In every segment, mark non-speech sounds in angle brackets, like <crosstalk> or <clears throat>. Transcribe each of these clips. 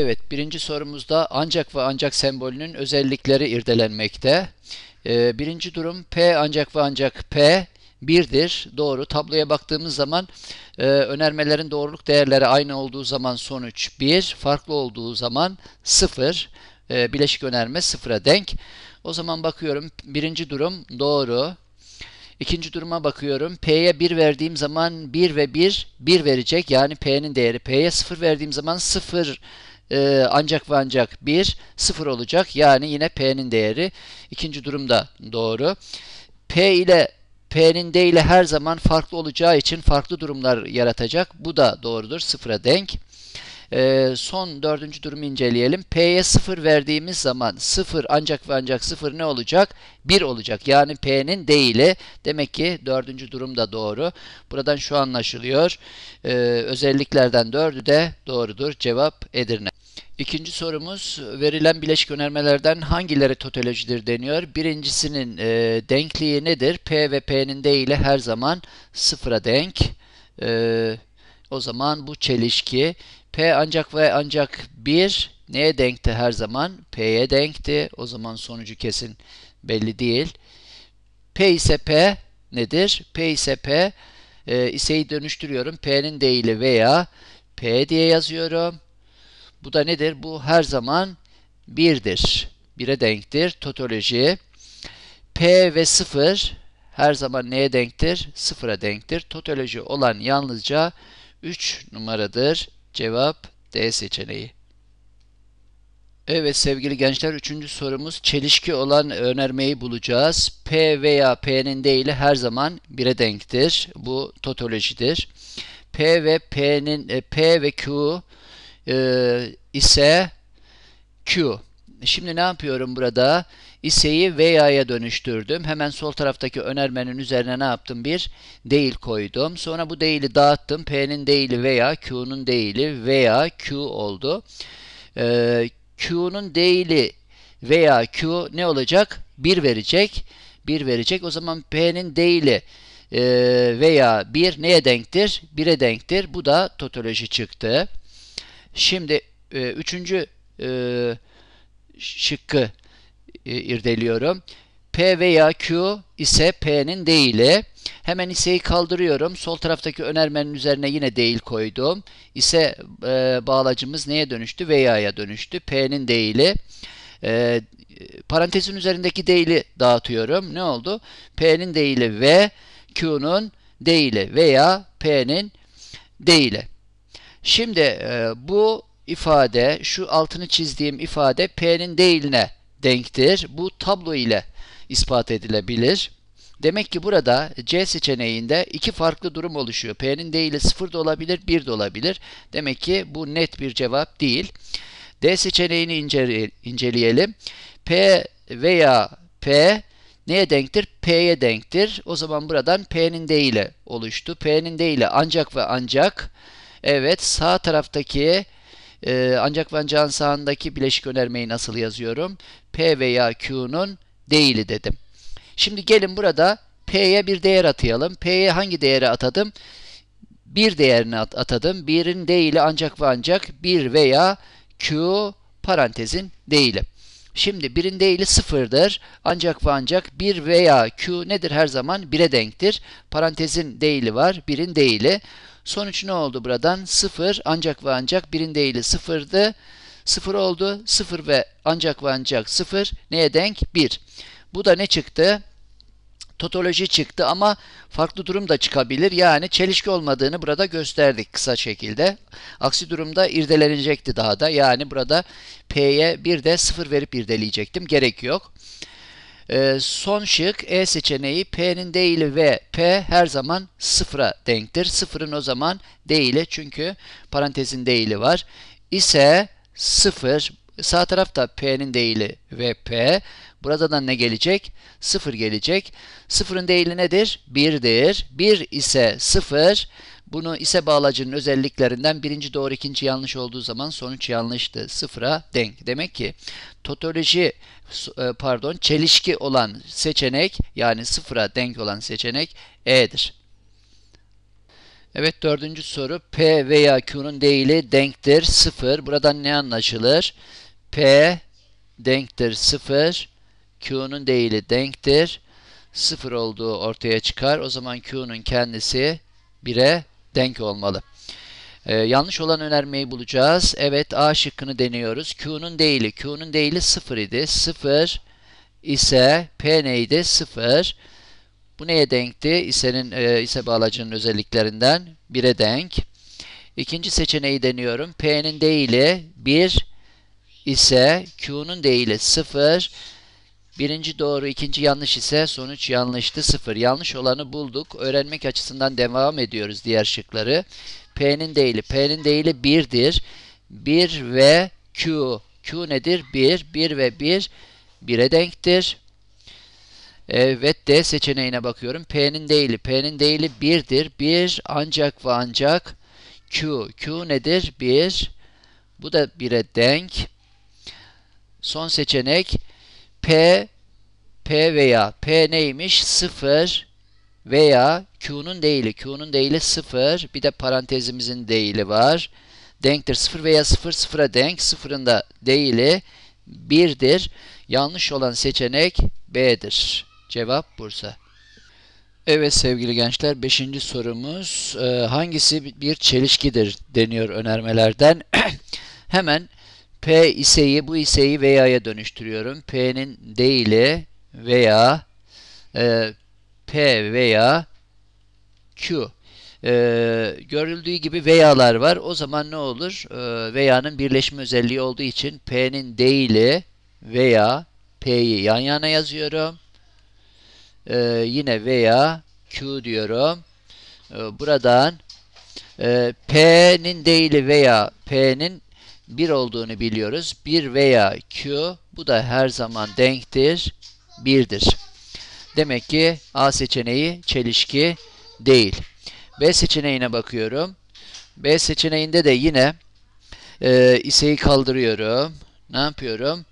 Evet, birinci sorumuzda ancak ve ancak sembolünün özellikleri irdelenmekte. Ee, birinci durum P ancak ve ancak P birdir. Doğru. Tabloya baktığımız zaman e, önermelerin doğruluk değerleri aynı olduğu zaman sonuç 1, farklı olduğu zaman 0. E, bileşik önerme 0'a denk. O zaman bakıyorum birinci durum doğru. İkinci duruma bakıyorum. P'ye 1 verdiğim zaman 1 ve 1, 1 verecek. Yani P'nin değeri. P'ye 0 verdiğim zaman 0 e, ancak ve ancak 1, 0 olacak. Yani yine P'nin değeri. İkinci durum da doğru. P ile P'nin D her zaman farklı olacağı için farklı durumlar yaratacak. Bu da doğrudur. Sıfıra denk. Ee, son dördüncü durumu inceleyelim. P'ye 0 verdiğimiz zaman 0 ancak ve ancak 0 ne olacak? 1 olacak. Yani P'nin değili. Demek ki dördüncü durum da doğru. Buradan şu anlaşılıyor. Ee, özelliklerden dördü de doğrudur. Cevap Edirne. İkinci sorumuz verilen bileşik önermelerden hangileri totolojidir deniyor. Birincisinin e, denkliği nedir? P ve P'nin değili her zaman sıfıra denk. E, o zaman bu çelişki. P ancak ve ancak 1 neye denkti her zaman? P'ye denkti. O zaman sonucu kesin belli değil. P ise P nedir? P ise P e, iseyi dönüştürüyorum. P'nin değili veya P diye yazıyorum. Bu da nedir? Bu her zaman 1'dir. 1'e denktir. Totoloji. P ve 0 her zaman neye denktir? 0'a denktir. Totoloji olan yalnızca 3 numaradır. Cevap D seçeneği. Evet sevgili gençler üçüncü sorumuz çelişki olan önermeyi bulacağız. P veya P'nin değili her zaman 1'e denktir. Bu totolojidir. P ve P'nin e, P ve Q e, ise Q. Şimdi ne yapıyorum burada? İseyi veya'ya dönüştürdüm. Hemen sol taraftaki önermenin üzerine ne yaptım? Bir değil koydum. Sonra bu değili dağıttım. P'nin değili veya Q'nun değili veya Q oldu. Ee, Q'nun değili veya Q ne olacak? 1 verecek. 1 verecek. O zaman P'nin değili e, veya 1 neye denktir? 1'e denktir. Bu da totoloji çıktı. Şimdi e, üçüncü e, şıkkı e, irdeliyorum. P veya Q ise P'nin değili. Hemen iseyi kaldırıyorum. Sol taraftaki önermenin üzerine yine değil koydum. İse e, bağlacımız neye dönüştü? Veya'ya dönüştü. P'nin değili. E, parantezin üzerindeki değili dağıtıyorum. Ne oldu? P'nin değili ve Q'nun değili veya P'nin değili. Şimdi e, bu ifade, şu altını çizdiğim ifade P'nin değiline denktir. Bu tablo ile ispat edilebilir. Demek ki burada C seçeneğinde iki farklı durum oluşuyor. P'nin değili 0 da olabilir, 1 de olabilir. Demek ki bu net bir cevap değil. D seçeneğini inceleyelim. P veya P neye denktir? P'ye denktir. O zaman buradan P'nin değili oluştu. P'nin değili ancak ve ancak Evet sağ taraftaki e, ancak ve ancakın sağındaki bileşik önermeyi nasıl yazıyorum? P veya Q'nun değili dedim. Şimdi gelin burada P'ye bir değer atayalım. P'ye hangi değeri atadım? Bir değerini at atadım. Birin değili ancak ve ancak 1 veya Q parantezin değili. Şimdi birin değili sıfırdır. Ancak ve ancak 1 veya Q nedir her zaman? 1'e denktir. Parantezin değili var. Birin değili. Sonuç ne oldu buradan? 0 ancak ve ancak birin değili 0'dı. 0 oldu. 0 ve ancak ve ancak 0 neye denk? 1. Bu da ne çıktı? Totoloji çıktı ama farklı durum da çıkabilir. Yani çelişki olmadığını burada gösterdik kısa şekilde. Aksi durumda irdelenecekti daha da. Yani burada P'ye bir de 0 verip irdeleyecektim. Gerek yok. E, son şık E seçeneği P'nin değili ve P her zaman sıfıra denktir. Sıfırın o zaman değili çünkü parantezin değili var. İse sıfır sağ tarafta P'nin değili ve P. Burada da ne gelecek? Sıfır gelecek. Sıfırın değili nedir? 1'dir. 1 ise sıfır. Bunu ise bağlacının özelliklerinden birinci doğru ikinci yanlış olduğu zaman sonuç yanlıştı. Sıfıra denk. Demek ki totoloji e, pardon çelişki olan seçenek yani sıfıra denk olan seçenek E'dir. Evet dördüncü soru. P veya Q'nun değili denktir 0. Buradan ne anlaşılır? P denktir 0. Q'nun değili denktir. 0 olduğu ortaya çıkar. O zaman Q'nun kendisi 1'e denk olmalı. Ee, yanlış olan önermeyi bulacağız. Evet A şıkkını deniyoruz. Q'nun değili. Q'nun değili 0 idi. 0 ise P neydi? 0. Bu neye denkti? İse'nin e, ise bağlacının özelliklerinden 1'e denk. İkinci seçeneği deniyorum. P'nin değili 1 ise Q'nun değili 0. Birinci doğru, ikinci yanlış ise sonuç yanlıştı 0. Yanlış olanı bulduk. Öğrenmek açısından devam ediyoruz diğer şıkları. P'nin değili. P'nin değili 1'dir. 1 ve Q. Q nedir? 1. 1 ve 1 1'e denktir. Evet D seçeneğine bakıyorum. P'nin değili. P'nin değili 1'dir. 1 ancak ve ancak Q. Q nedir? 1. Bu da 1'e denk. Son seçenek P P veya P neymiş? 0 veya Q'nun değili. Q'nun değili 0. Bir de parantezimizin değili var. Denktir. 0 veya 0 sıfıra denk. Sıfırın da değili 1'dir. Yanlış olan seçenek B'dir. Cevap Bursa. Evet sevgili gençler 5. sorumuz e, hangisi bir çelişkidir deniyor önermelerden. <clears throat> Hemen P iseyi bu iseyi veya'ya dönüştürüyorum. P'nin değili veya e, P veya Q. E, görüldüğü gibi veya'lar var. O zaman ne olur? E, veya'nın birleşme özelliği olduğu için P'nin değili veya P'yi yan yana yazıyorum. E, yine veya Q diyorum. E, buradan e, P'nin değili veya P'nin 1 olduğunu biliyoruz. 1 veya Q bu da her zaman denktir. 1'dir. Demek ki A seçeneği çelişki değil. B seçeneğine bakıyorum. B seçeneğinde de yine e, iseyi kaldırıyorum. Ne yapıyorum?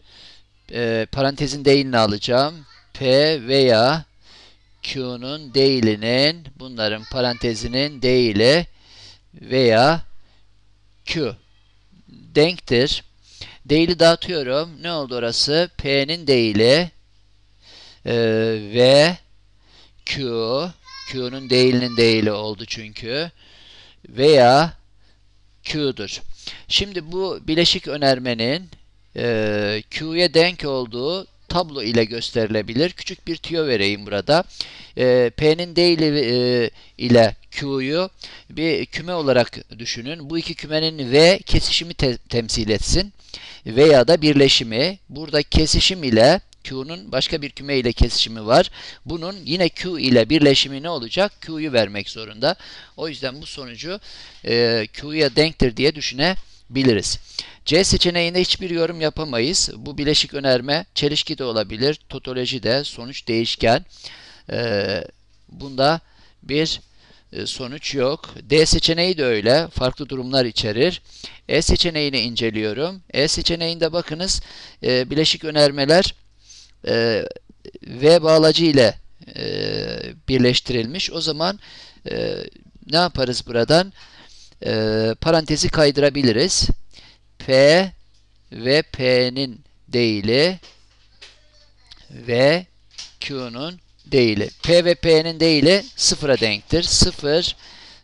E, parantezin değilini alacağım. P veya Q'nun değilinin bunların parantezinin değili veya Q denktir. Değili dağıtıyorum. Ne oldu orası? P'nin değili e, ve Q Q'nun değilinin değili oldu çünkü veya Q'dur. Şimdi bu bileşik önermenin e, Q'ya denk olduğu tablo ile gösterilebilir. Küçük bir tüyo vereyim burada. E, P'nin değili e, ile Q'yu bir küme olarak düşünün. Bu iki kümenin V kesişimi te temsil etsin veya da birleşimi. Burada kesişim ile Q'nun başka bir küme ile kesişimi var. Bunun yine Q ile birleşimi ne olacak? Q'yu vermek zorunda. O yüzden bu sonucu e, Q'ya denktir diye düşünebiliriz. C seçeneğinde hiçbir yorum yapamayız. Bu bileşik önerme çelişki de olabilir. Totoloji de sonuç değişken. E, bunda bir e, sonuç yok. D seçeneği de öyle. Farklı durumlar içerir. E seçeneğini inceliyorum. E seçeneğinde bakınız e, bileşik önermeler e, V bağlacı ile e, birleştirilmiş. O zaman e, ne yaparız buradan? E, parantezi kaydırabiliriz. P ve P'nin değili ve Q'nun değili. P ve P'nin değili sıfıra denktir. Sıfır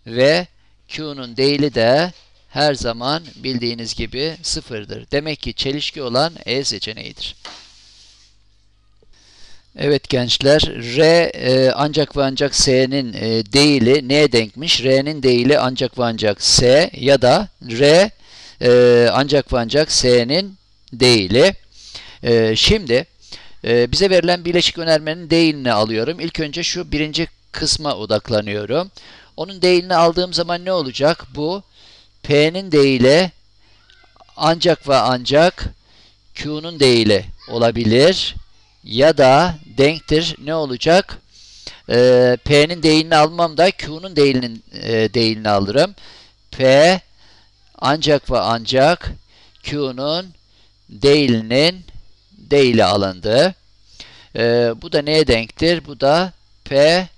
ve Q'nun değili de her zaman bildiğiniz gibi sıfırdır. Demek ki çelişki olan E seçeneğidir. Evet gençler, R e, ancak ve ancak S'nin e, değili neye denkmiş? R'nin değili ancak ve ancak S ya da R e, ancak ve ancak S'nin değili. E, şimdi e, bize verilen bileşik önermenin değilini alıyorum. İlk önce şu birinci kısma odaklanıyorum. Onun değilini aldığım zaman ne olacak? Bu P'nin değili ancak ve ancak Q'nun değili olabilir ya da denktir ne olacak? Ee, P'nin değilini almam da Q'nun değilinin e, değilini alırım. P ancak ve ancak Q'nun değilinin değili alındı. Ee, bu da neye denktir? Bu da P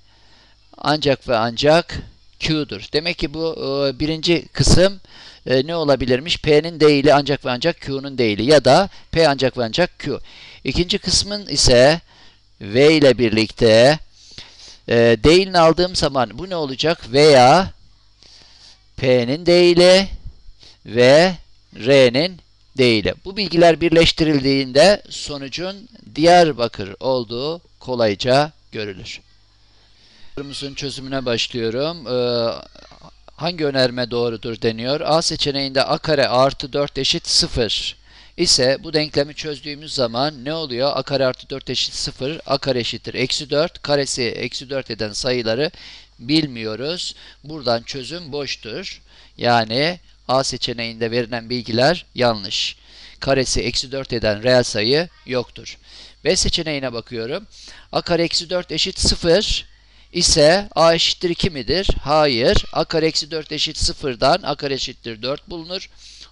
ancak ve ancak Q'dur. Demek ki bu e, birinci kısım e, ne olabilirmiş? P'nin değili ancak ve ancak Q'nun değili ya da P ancak ve ancak Q. İkinci kısmın ise V ile birlikte e, değilini aldığım zaman bu ne olacak? Veya P'nin değili ve R'nin değili. Bu bilgiler birleştirildiğinde sonucun Diyarbakır olduğu kolayca görülür. Sorumuzun çözümüne başlıyorum. Ee, hangi önerme doğrudur deniyor. A seçeneğinde a kare artı 4 eşit 0 ise bu denklemi çözdüğümüz zaman ne oluyor? a kare artı 4 eşit 0, a kare eşittir eksi 4, karesi eksi 4 eden sayıları bilmiyoruz. Buradan çözüm boştur. Yani A seçeneğinde verilen bilgiler yanlış. Karesi eksi 4 eden reel sayı yoktur. B seçeneğine bakıyorum. A kare eksi 4 eşit 0 ise A eşittir 2 midir? Hayır. A kare eksi 4 eşit 0'dan A kare eşittir 4 bulunur.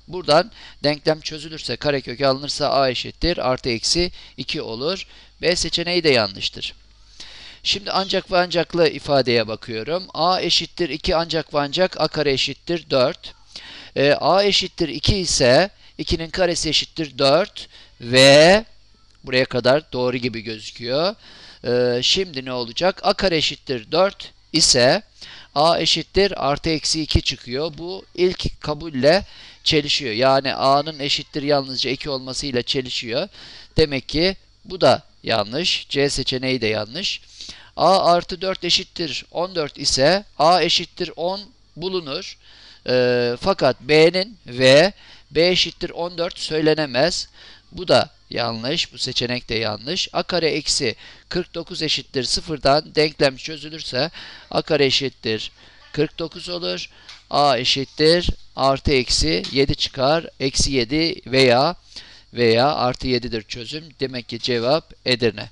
Buradan denklem çözülürse karekökü alınırsa A eşittir artı eksi 2 olur. B seçeneği de yanlıştır. Şimdi ancak ve ancaklı ifadeye bakıyorum. A eşittir 2 ancak ve ancak A kare eşittir 4. E, A eşittir 2 ise 2'nin karesi eşittir 4 ve buraya kadar doğru gibi gözüküyor. E, şimdi ne olacak? A kare eşittir 4 ise A eşittir artı eksi 2 çıkıyor. Bu ilk kabulle çelişiyor. Yani A'nın eşittir yalnızca 2 olmasıyla çelişiyor. Demek ki bu da yanlış. C seçeneği de yanlış. A artı 4 eşittir 14 ise A eşittir 10 bulunur. E, fakat B'nin ve B eşittir 14 söylenemez. Bu da yanlış. Bu seçenek de yanlış. A kare eksi 49 eşittir 0'dan denklem çözülürse A kare eşittir 49 olur. A eşittir artı eksi 7 çıkar. Eksi 7 veya veya artı 7'dir çözüm. Demek ki cevap Edirne.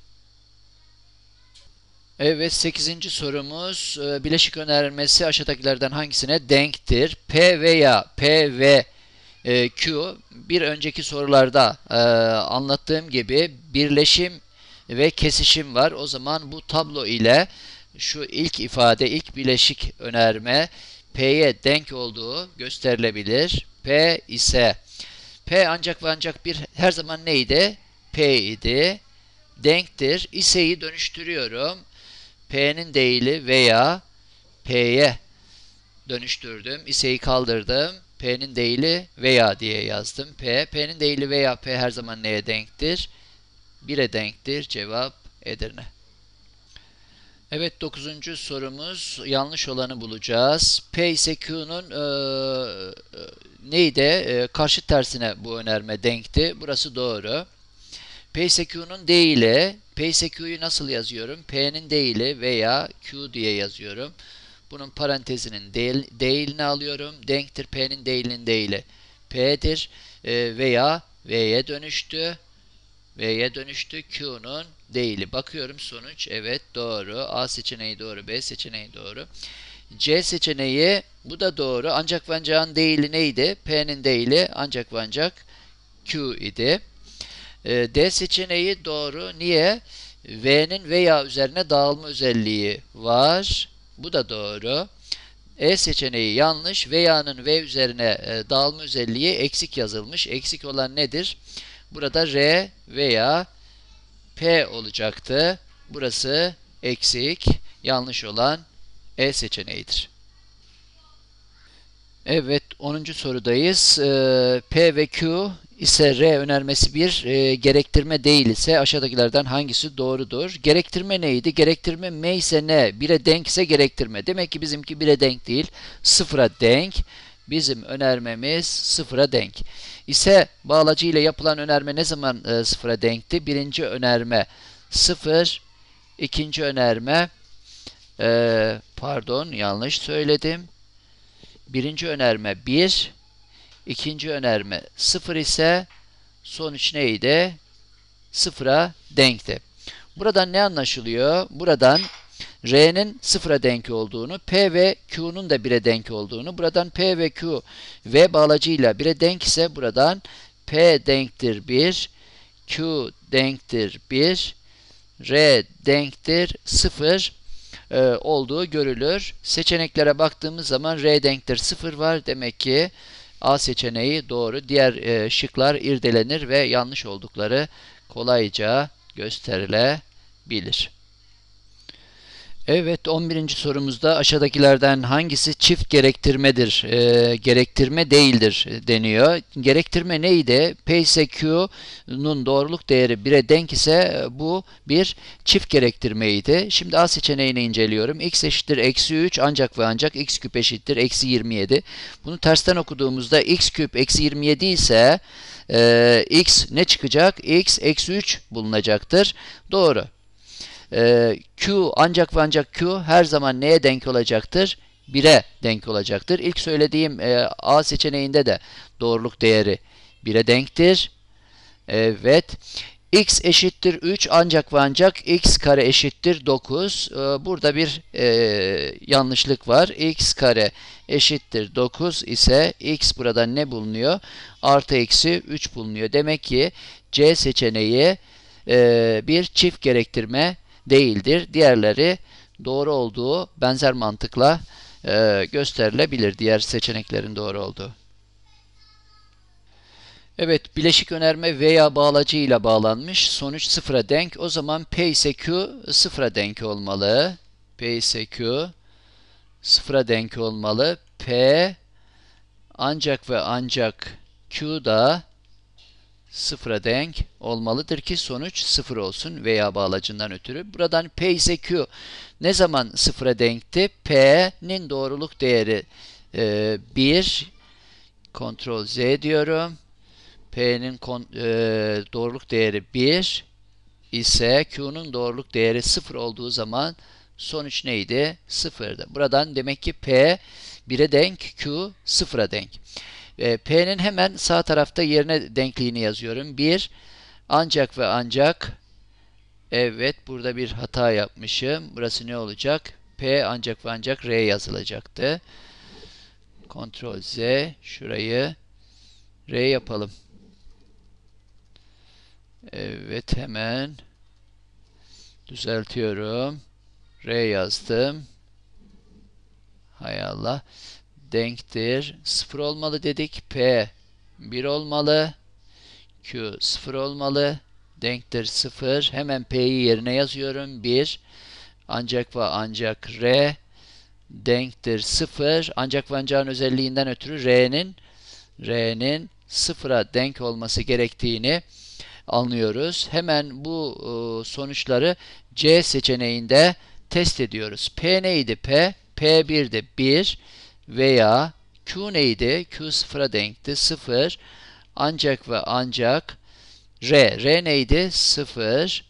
Evet 8. sorumuz e, bileşik önermesi aşağıdakilerden hangisine denktir? P veya P ve e, Q bir önceki sorularda e, anlattığım gibi birleşim ve kesişim var. O zaman bu tablo ile şu ilk ifade, ilk bileşik önerme P'ye denk olduğu gösterilebilir. P ise P ancak ve ancak bir her zaman neydi? P idi. Denktir. İse'yi dönüştürüyorum. P'nin değili veya P'ye dönüştürdüm. İse'yi kaldırdım. P'nin değili veya diye yazdım. P. P'nin değili veya P her zaman neye denktir? 1'e denktir. Cevap Edirne. Evet 9. sorumuz yanlış olanı bulacağız. P ise Q'nun e, neydi? E, karşı tersine bu önerme denkti. Burası doğru. P ise Q'nun değili. P ise Q'yu nasıl yazıyorum? P'nin değili veya Q diye yazıyorum. Bunun parantezinin değil, değilini alıyorum. Denktir P'nin değilinin değili. P'dir e, veya V'ye dönüştü. V'ye dönüştü. Q'nun değili. Bakıyorum sonuç. Evet doğru. A seçeneği doğru. B seçeneği doğru. C seçeneği bu da doğru. Ancak ve ancak'ın değili neydi? P'nin değili ancak ve ancak Q idi. E, D seçeneği doğru. Niye? V'nin veya üzerine dağılma özelliği var. Bu da doğru. E seçeneği yanlış. Veya'nın V üzerine e, dağılma özelliği eksik yazılmış. Eksik olan nedir? Burada R veya P olacaktı. Burası eksik. Yanlış olan E seçeneğidir. Evet 10. sorudayız. E, P ve Q ise R önermesi bir e, gerektirme değil ise aşağıdakilerden hangisi doğrudur? Gerektirme neydi? Gerektirme M ise ne? 1'e denk ise gerektirme. Demek ki bizimki 1'e denk değil, sıfıra denk. Bizim önermemiz sıfıra denk. İse bağlacı ile yapılan önerme ne zaman e, sıfıra denkti? Birinci önerme sıfır, ikinci önerme e, pardon yanlış söyledim. Birinci önerme 1, İkinci önerme 0 ise sonuç neydi? Sıfıra denkti. Buradan ne anlaşılıyor? Buradan R'nin sıfıra denk olduğunu, P ve Q'nun da 1'e denk olduğunu, buradan P ve Q V bağlacıyla 1'e denk ise buradan P denktir 1, Q denktir 1, R denktir 0 e, olduğu görülür. Seçeneklere baktığımız zaman R denktir 0 var. Demek ki A seçeneği doğru. Diğer e, şıklar irdelenir ve yanlış oldukları kolayca gösterilebilir. Evet 11. sorumuzda aşağıdakilerden hangisi çift gerektirmedir, e, gerektirme değildir deniyor. Gerektirme neydi? P ise Q'nun doğruluk değeri 1'e denk ise bu bir çift gerektirmeydi. Şimdi A seçeneğini inceliyorum. x eşittir eksi 3 ancak ve ancak x küp eşittir eksi 27. Bunu tersten okuduğumuzda x küp eksi 27 ise e, x ne çıkacak? x eksi 3 bulunacaktır. Doğru. E, Q ancak ve ancak Q her zaman neye denk olacaktır? 1'e denk olacaktır. İlk söylediğim e, A seçeneğinde de doğruluk değeri 1'e denktir. Evet. x eşittir 3 ancak ve ancak x kare eşittir 9. Ee, burada bir e, yanlışlık var. x kare eşittir 9 ise x burada ne bulunuyor? Artı eksi 3 bulunuyor. Demek ki C seçeneği e, bir çift gerektirme değildir. Diğerleri doğru olduğu benzer mantıkla e, gösterilebilir. Diğer seçeneklerin doğru olduğu. Evet, bileşik önerme veya bağlacı ile bağlanmış. Sonuç sıfıra denk. O zaman P ise Q sıfıra denk olmalı. P ise Q sıfıra denk olmalı. P ancak ve ancak Q da sıfıra denk olmalıdır ki sonuç sıfır olsun veya bağlacından ötürü. Buradan P ise Q ne zaman sıfıra denkti? P'nin doğruluk değeri e, 1 Ctrl Z diyorum. P'nin e, doğruluk değeri 1 ise Q'nun doğruluk değeri 0 olduğu zaman sonuç neydi? 0'dı. Buradan demek ki P 1'e denk, Q 0'a denk. E, P'nin hemen sağ tarafta yerine denkliğini yazıyorum. 1 ancak ve ancak evet burada bir hata yapmışım. Burası ne olacak? P ancak ve ancak R yazılacaktı. Ctrl Z şurayı R yapalım. Evet hemen düzeltiyorum. R yazdım. Hay Allah. Denktir. 0 olmalı dedik. P 1 olmalı. Q 0 olmalı. Denktir 0. Hemen P'yi yerine yazıyorum. 1. Ancak ve ancak R denktir 0. Ancak ve ancak'ın özelliğinden ötürü R'nin R'nin sıfıra denk olması gerektiğini anlıyoruz. Hemen bu e, sonuçları C seçeneğinde test ediyoruz. P neydi P? P1'de 1 veya Q neydi? Q sıfıra denkti. 0 ancak ve ancak R. R neydi? 0.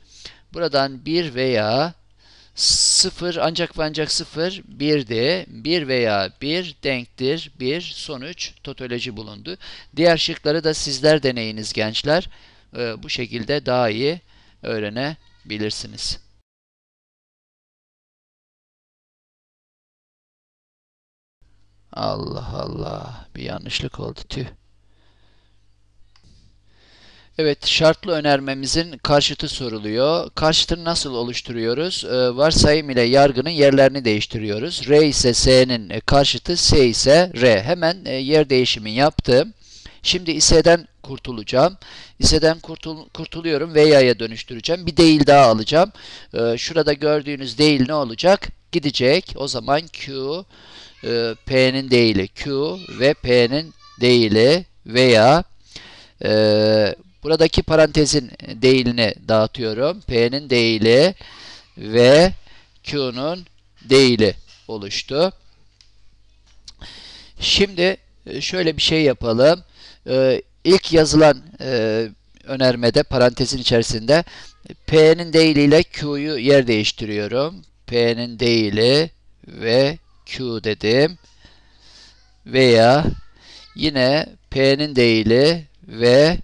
Buradan 1 veya 0 ancak ve ancak 0 1'di. 1 veya 1 denktir. 1 sonuç totoloji bulundu. Diğer şıkları da sizler deneyiniz gençler. Ee, bu şekilde daha iyi öğrenebilirsiniz. Allah Allah. Bir yanlışlık oldu. Tüh. Evet, şartlı önermemizin karşıtı soruluyor. Karşıtını nasıl oluşturuyoruz? Ee, varsayım ile yargının yerlerini değiştiriyoruz. R ise S'nin karşıtı, S ise R. Hemen e, yer değişimi yaptım. Şimdi ise'den kurtulacağım. İse'den kurtul kurtuluyorum veya'ya dönüştüreceğim. Bir değil daha alacağım. Ee, şurada gördüğünüz değil ne olacak? Gidecek. O zaman Q, e, P'nin değili Q ve P'nin değili veya e, buradaki parantezin değilini dağıtıyorum. P'nin değili ve Q'nun değili oluştu. Şimdi e, şöyle bir şey yapalım e, ilk yazılan e, önermede parantezin içerisinde P'nin değiliyle Q'yu yer değiştiriyorum. P'nin değili ve Q dedim. Veya yine P'nin değili ve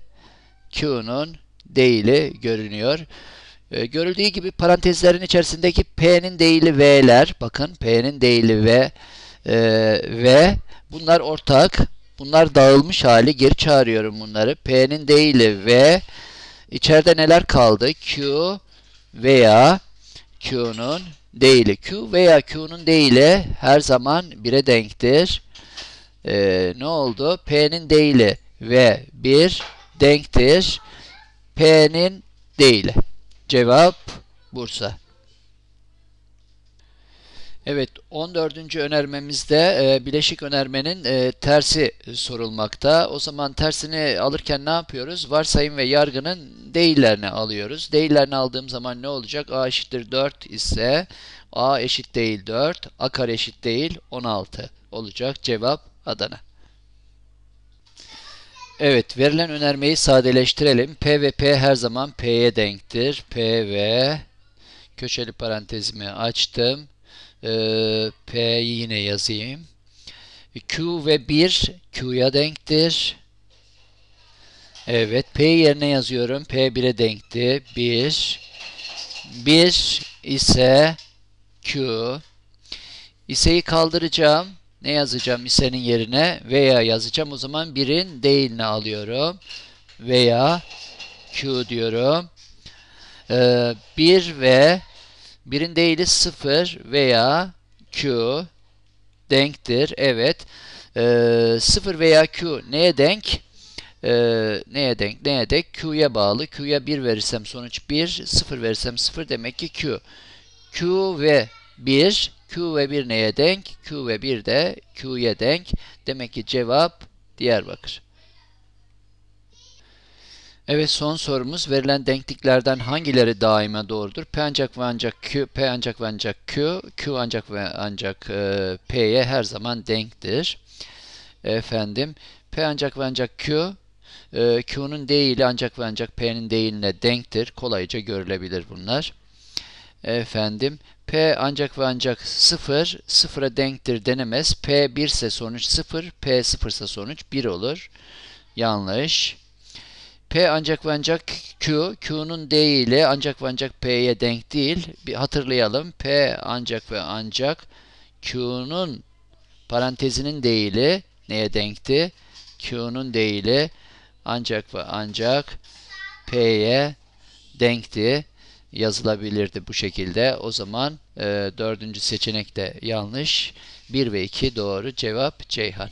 Q'nun değili görünüyor. E, görüldüğü gibi parantezlerin içerisindeki P'nin değili V'ler, bakın P'nin değili V e, ve bunlar ortak. Bunlar dağılmış hali. Geri çağırıyorum bunları. P'nin değili V. İçeride neler kaldı? Q veya Q'nun değili Q veya Q'nun değili her zaman 1'e denktir. Ee, ne oldu? P'nin değili ve 1 denktir. P'nin değili. Cevap Bursa. Evet 14. önermemizde e, bileşik önermenin e, tersi sorulmakta. O zaman tersini alırken ne yapıyoruz? Varsayım ve yargının değillerini alıyoruz. Değillerini aldığım zaman ne olacak? A eşittir 4 ise A eşit değil 4, A kare eşit değil 16 olacak. Cevap Adana. Evet, verilen önermeyi sadeleştirelim. P ve P her zaman P'ye denktir. P ve köşeli parantezimi açtım. Ee, P'yi yine yazayım. Q ve 1 Q'ya denktir. Evet, P yerine yazıyorum. P 1'e denkti. 1 1 ise Q iseyi kaldıracağım. Ne yazacağım isenin yerine? Veya yazacağım. O zaman 1'in değilini alıyorum. Veya Q diyorum. Ee, 1 ve 1'in değili 0 veya Q denktir. Evet. Ee, 0 veya Q neye denk? Ee, neye denk? Neye denk? Q'ya bağlı. Q'ya 1 verirsem sonuç 1, 0 verirsem 0 demek ki Q. Q ve 1, Q ve 1 neye denk? Q ve 1 de Q'ya denk. Demek ki cevap Diyarbakır. Evet son sorumuz verilen denkliklerden hangileri daima doğrudur? P ancak ve ancak Q, P ancak ve ancak Q, Q ancak ve ancak e, P'ye her zaman denktir. Efendim P ancak ve ancak Q, e, Q'nun değili ancak ve ancak P'nin değiline denktir. Kolayca görülebilir bunlar. Efendim P ancak ve ancak 0, 0'a denktir denemez. P 1 ise sonuç 0, P 0 ise sonuç 1 olur. Yanlış. P ancak ve ancak Q, Q'nun değili ancak ve ancak P'ye denk değil. Bir hatırlayalım. P ancak ve ancak Q'nun parantezinin değili neye denkti? Q'nun değili ancak ve ancak P'ye denkti. Yazılabilirdi bu şekilde. O zaman e, dördüncü seçenek de yanlış. 1 ve 2 doğru. Cevap Ceyhan.